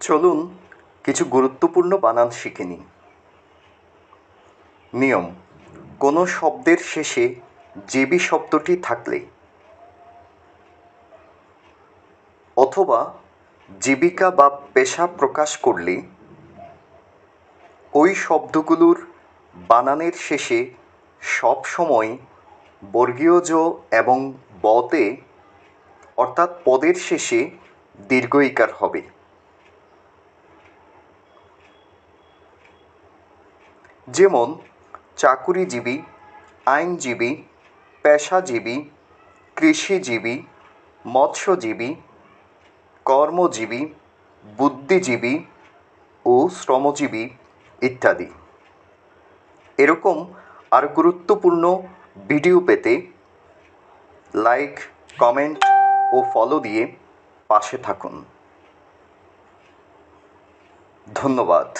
চলুন কিছু গুরুত্বপূর্ণ বানান শিখে নিই। নিয়ম, কোনো শব্দের শেষে জেবি শব্দটি থাকলে। অথবা জীবিকা বা পেশা প্রকাশ করলে, ওই শব্দগুলোর বানানের শেষে সব সময় বর্গীয় জ এবং বতে, অর্থাৎ পদের শেষে দীর্ঘ ইকার হবে। যেমন চাকুরিজীবী, আইনজীবী, পেশাজীবী, কৃষিজীবী, মৎস্যজীবী, কর্মজীবী, বুদ্ধিজীবী ও শ্রমজীবী ইত্যাদি। এরকম আর গুরুত্বপূর্ণ ভিডিও পেতে লাইক, কমেন্ট ও ফলো দিয়ে পাশে থাকুন। ধন্যবাদ।